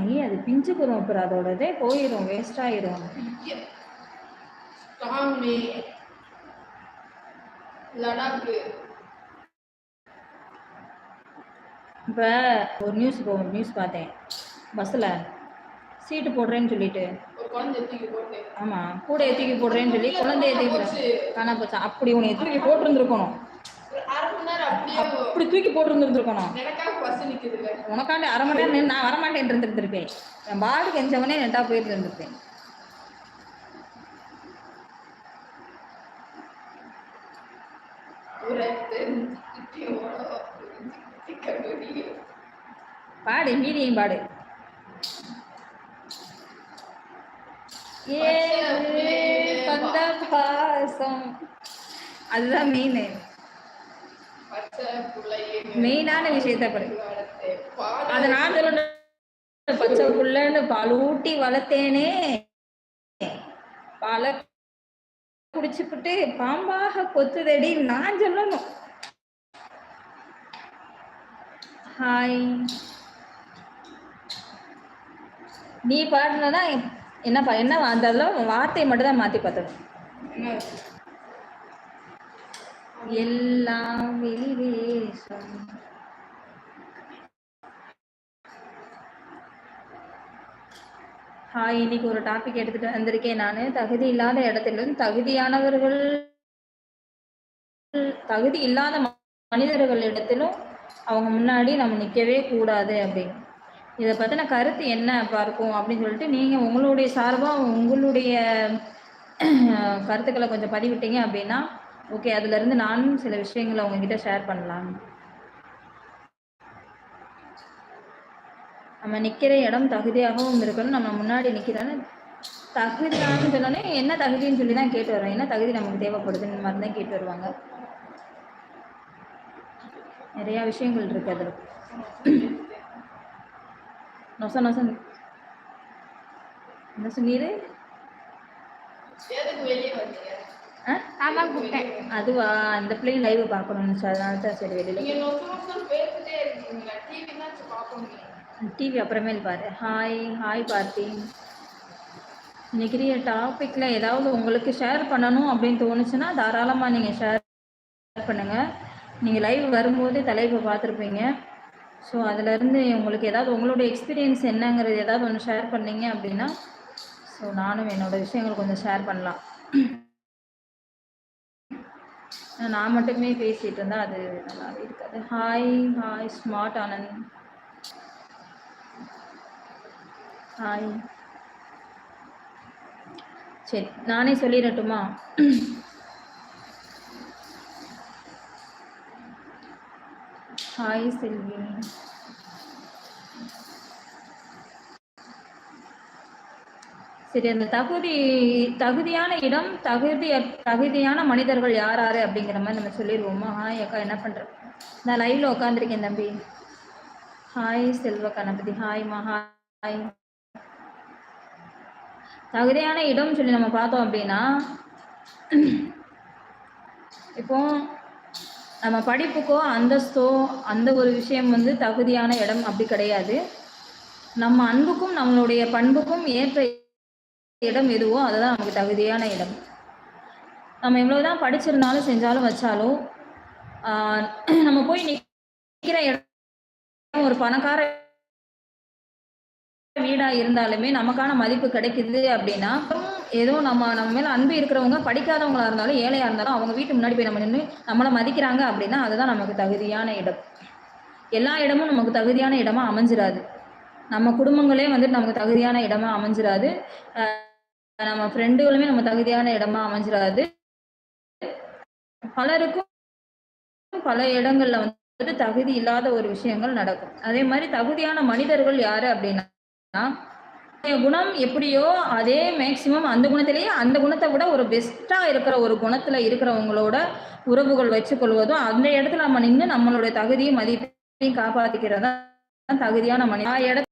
ஐயே அது பிஞ்சுக்கிறோம் அப்புறம் அதோட இதே போயிடும் வேஸ்ட் லடாக்கு. இப்போ ஒரு நியூஸ் ஒரு நியூஸ் பார்த்தேன். பஸ்ஸில் சீட்டு போடுறேன்னு சொல்லிட்டு. ஆமாம் கூட தூக்கி போடுறேன்னு சொல்லி குழந்தைய தூக்கி காணா போச்சா? அப்படி உன்னை தூக்கி போட்டிருந்துருக்கணும். அப்படி தூக்கி பஸ் நிக்குதுங்க. உனக்காண்டி அரை மணி நேரம் நான் வரமாட்டேன் இருந்திருந்திருப்பேன். என் பாடு கெஞ்சவனே நெட்டா போயிட்டு இருந்திருப்பேன். பாடு மீதியும் பாடு. ஏ பாசம். அதுதான் மெயின் மெயினான விஷயத்த பாரு பால் அதை நான் சொல்லணும். பச்சை புள்ளன்னு பாலூட்டி ஊட்டி வளர்த்தேனே. பாலை குடிச்சுக்கிட்டு பாம்பாக கொத்துதடி நான் சொல்லணும். ஹாய். நீ பாடினா என்னப்பா என்ன அந்த வார்த்தையை மட்டும் தான் மாற்றி பார்த்தணும் எல்லாம் வெளிவேஷம். ஹாய் இன்னைக்கு ஒரு டாபிக் எடுத்துட்டு வந்திருக்கேன் நான். தகுதி இல்லாத இடத்திலும் தகுதியானவர்கள் தகுதி இல்லாத மனிதர்களிடத்திலும் அவங்க முன்னாடி நம்ம நிற்கவே கூடாது அப்படின்னு. இதை பற்றின கருத்து என்ன பார்க்கும் அப்படின்னு சொல்லிட்டு நீங்கள் உங்களுடைய சார்பாக உங்களுடைய கருத்துக்களை கொஞ்சம் பதிவிட்டீங்க அப்படின்னா ஓகே அதுலேருந்து நானும் சில விஷயங்களை உங்ககிட்ட ஷேர் பண்ணலாம். நம்ம நிற்கிற இடம் தகுதியாகவும் இருக்கணும். நம்ம முன்னாடி நிற்கிறோன்னு தகுதியானு சொன்னோன்னே என்ன தகுதின்னு சொல்லி தான் கேட்டு வரோம் என்ன தகுதி நமக்கு தேவைப்படுதுன்னு மாதிரி தான் கேட்டு வருவாங்க. நிறையா விஷயங்கள் இருக்கு அதில். நொச நொச. என்ன சொன்னீரு? ஆமா கூப்பிட்டேன். அதுவா? அந்த பிள்ளைங்க லைவ் பார்க்கணும்னு நினச்சா அதனால தான் சரி வெளியில் டிவி அப்புறமேல் பாரு. ஹாய் ஹாய் பார்த்தி. இன்னைக்கு டாப்பிக்கில் ஏதாவது உங்களுக்கு ஷேர் பண்ணணும் அப்படின்னு தோணுச்சுன்னா தாராளமாக நீங்கள் ஷேர் பண்ணுங்கள் நீங்கள் லைவ் வரும்போது தலைப்பை பார்த்துருப்பீங்க. ஸோ அதுலேருந்து உங்களுக்கு ஏதாவது உங்களுடைய எக்ஸ்பீரியன்ஸ் என்னங்கிறது ஏதாவது ஒன்று ஷேர் பண்ணீங்க அப்படின்னா ஸோ நானும் என்னோட விஷயங்கள் கொஞ்சம் ஷேர் பண்ணலாம். நான் மட்டுமே பேசிகிட்டு இருந்தால் அது நல்லாவே இருக்காது. Hi hi smart Anand. Hi சரி நானே சொல்லிடட்டுமா? ஹாய் செல்வி. சரி அந்த தகுதி தகுதியான இடம் தகுதி தகுதியான மனிதர்கள் யார் யார் அப்படிங்கிற மாதிரி நம்ம சொல்லிடுவோமா ஹாய் அக்கா என்ன பண்ணுற நான் லைவ்ல உட்காந்துருக்கேன் தம்பி. ஹாய் செல்வ கணபதி. ஹாய்மா ஹாய் தகுதியான இடம் சொல்லி நம்ம பார்த்தோம் அப்படின்னா இப்போ நம்ம படிப்புக்கோ அந்தஸ்தோ அந்த ஒரு விஷயம் வந்து தகுதியான இடம் அப்படி கிடையாது. நம்ம அன்புக்கும் நம்மளுடைய பண்புக்கும் ஏற்ற இடம் எதுவோ அதுதான் நமக்கு தகுதியான இடம். நம்ம எவ்வளவுதான் படிச்சிருந்தாலும் செஞ்சாலும் வச்சாலும் ஆஹ் நம்ம போய் நிற்கிற இடம் ஒரு பணக்கார வீடா இருந்தாலுமே நமக்கான மதிப்பு கிடைக்குது அப்படின்னா ஏதோ நம்ம நம்ம மேல அன்பு இருக்கிறவங்க படிக்காதவங்களா இருந்தாலும் ஏழையா இருந்தாலும் அவங்க வீட்டு முன்னாடி போய் நம்ம நின்று நம்மளை மதிக்கிறாங்க அப்படின்னா அதுதான் நமக்கு தகுதியான இடம். எல்லா இடமும் நமக்கு தகுதியான இடமா அமைஞ்சிடாது நம்ம குடும்பங்களே வந்துட்டு நமக்கு தகுதியான இடமா அமைஞ்சிராது. நம்ம ஃப்ரெண்டுகளுமே நம்ம தகுதியான இடமா அமைஞ்சிடாது பலருக்கும் பல இடங்கள்ல வந்து தகுதி இல்லாத ஒரு விஷயங்கள் நடக்கும். அதே மாதிரி தகுதியான மனிதர்கள் யாரு அப்படின்னா குணம் எப்படியோ அதே மேக்சிமம் அந்த குணத்திலேயே அந்த குணத்தை விட ஒரு பெஸ்டா இருக்கிற ஒரு குணத்துல இருக்கிறவங்களோட உறவுகள் வச்சுக்கொள்வதும் அந்த இடத்துல நம்ம நின்று நம்மளுடைய தகுதியும் மதிப்பையும் காப்பாத்திக்கிறதா தகுதியான மனிதன் இடத்துல